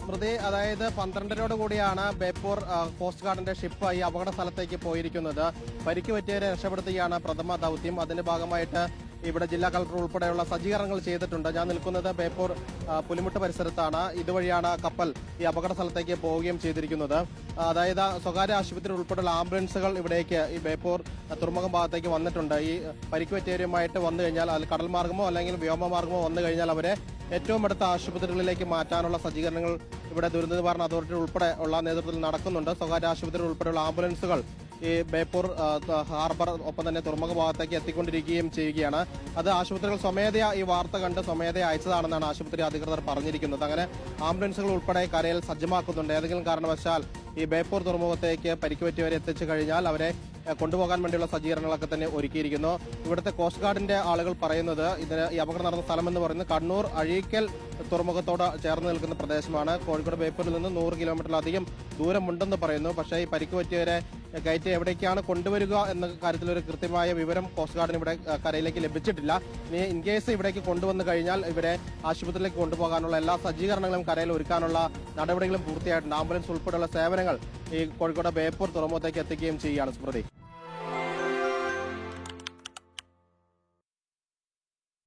സ്മൃതി അതായത് പന്ത്രണ്ടരോട് കൂടിയാണ് Beypore cost ഗാർഡിന്റെ ship ഈ അപകട സ്ഥലത്തേക്ക് പോയിരിക്കുന്നത്. പരിക്ക് പറ്റിയവരെ രക്ഷപ്പെടുത്തുകയാണ് പ്രഥമ ദൗത്യം. അതിന്റെ ഭാഗമായിട്ട് ഇവിടെ ജില്ലാ കളക്ടർ ഉൾപ്പെടെയുള്ള സജ്ജീകരണങ്ങൾ ചെയ്തിട്ടുണ്ട്. ഞാൻ നിൽക്കുന്നത് ബേപ്പൂർ പുലിമുട്ട് പരിസരത്താണ്. ഇതുവഴിയാണ് കപ്പൽ ഈ അപകട സ്ഥലത്തേക്ക് പോവുകയും ചെയ്തിരിക്കുന്നത്. അതായത് സ്വകാര്യ ആശുപത്രി ഉൾപ്പെടെയുള്ള ആംബുലൻസുകൾ ഇവിടേക്ക് ഈ ബേപ്പൂർ തുറമുഖം ഭാഗത്തേക്ക് വന്നിട്ടുണ്ട്. ഈ പരിക്ക് പറ്റിയവരുമായിട്ട് വന്നു കഴിഞ്ഞാൽ അതിൽ കടൽ മാർഗമോ അല്ലെങ്കിൽ വ്യോമമാർഗമോ വന്നു കഴിഞ്ഞാൽ അവരെ ഏറ്റവും അടുത്ത ആശുപത്രികളിലേക്ക് മാറ്റാനുള്ള സജ്ജീകരണങ്ങൾ ഇവിടെ ദുരന്ത നിവാരണ അതോറിറ്റി ഉൾപ്പെടെ ഉള്ള നേതൃത്വത്തിൽ നടക്കുന്നുണ്ട്. സ്വകാര്യ ആശുപത്രികൾ ഉൾപ്പെടെയുള്ള ആംബുലൻസുകൾ ഈ ബേപ്പൂർ ഹാർബർ ഒപ്പം തന്നെ തുറമുഖ ഭാഗത്തേക്ക് എത്തിക്കൊണ്ടിരിക്കുകയും ചെയ്യുകയാണ്. അത് ആശുപത്രികൾ സ്വമേധയാ ഈ വാർത്ത കണ്ട് സ്വമേധയാ അയച്ചതാണെന്നാണ് ആശുപത്രി അധികൃതർ പറഞ്ഞിരിക്കുന്നത്. അങ്ങനെ ആംബുലൻസുകൾ ഉൾപ്പെടെ കരയിൽ സജ്ജമാക്കുന്നുണ്ട്. ഏതെങ്കിലും കാരണവശാൽ ഈ ബേപ്പൂർ തുറമുഖത്തേക്ക് പരിക്ക് പറ്റിയവരെ എത്തിച്ചു കഴിഞ്ഞാൽ അവരെ കൊണ്ടുപോകാൻ വേണ്ടിയുള്ള സജ്ജീകരണങ്ങളൊക്കെ തന്നെ ഒരുക്കിയിരിക്കുന്നു. ഇവിടുത്തെ കോസ്റ്റ് ഗാർഡിന്റെ ആളുകൾ പറയുന്നത് ഇതിന് ഈ അപകടം നടന്ന സ്ഥലം എന്ന് പറയുന്നത് കണ്ണൂർ അഴീക്കൽ തുറമുഖത്തോട് ചേർന്ന് നിൽക്കുന്ന പ്രദേശമാണ്. കോഴിക്കോട് ബേപ്പൂരിൽ നിന്ന് നൂറ് കിലോമീറ്ററിലധികം ദൂരമുണ്ടെന്ന് പറയുന്നു. പക്ഷേ ഈ പരിക്ക് പറ്റിയവരെ കയറ്റി എവിടേക്കാണ് കൊണ്ടുവരിക എന്ന കാര്യത്തിൽ ഒരു കൃത്യമായ വിവരം കോസ്റ്റ് ഗാർഡിന് ഇവിടെ കരയിലേക്ക് ലഭിച്ചിട്ടില്ല. ഇനി ഇൻ കേസ് ഇവിടേക്ക് കൊണ്ടുവന്നു കഴിഞ്ഞാൽ ഇവരെ ആശുപത്രിയിലേക്ക് കൊണ്ടുപോകാനുള്ള എല്ലാ സജ്ജീകരണങ്ങളും കരയിൽ ഒരുക്കാനുള്ള നടപടികളും പൂർത്തിയായിട്ടുണ്ട്. ആംബുലൻസ് ഉൾപ്പെടെയുള്ള സേവനങ്ങൾ ഈ കോഴിക്കോട് ബേപ്പൂർ തുറമുഖത്തേക്ക് എത്തിക്കുകയും ചെയ്യുകയാണ് സ്മൃതി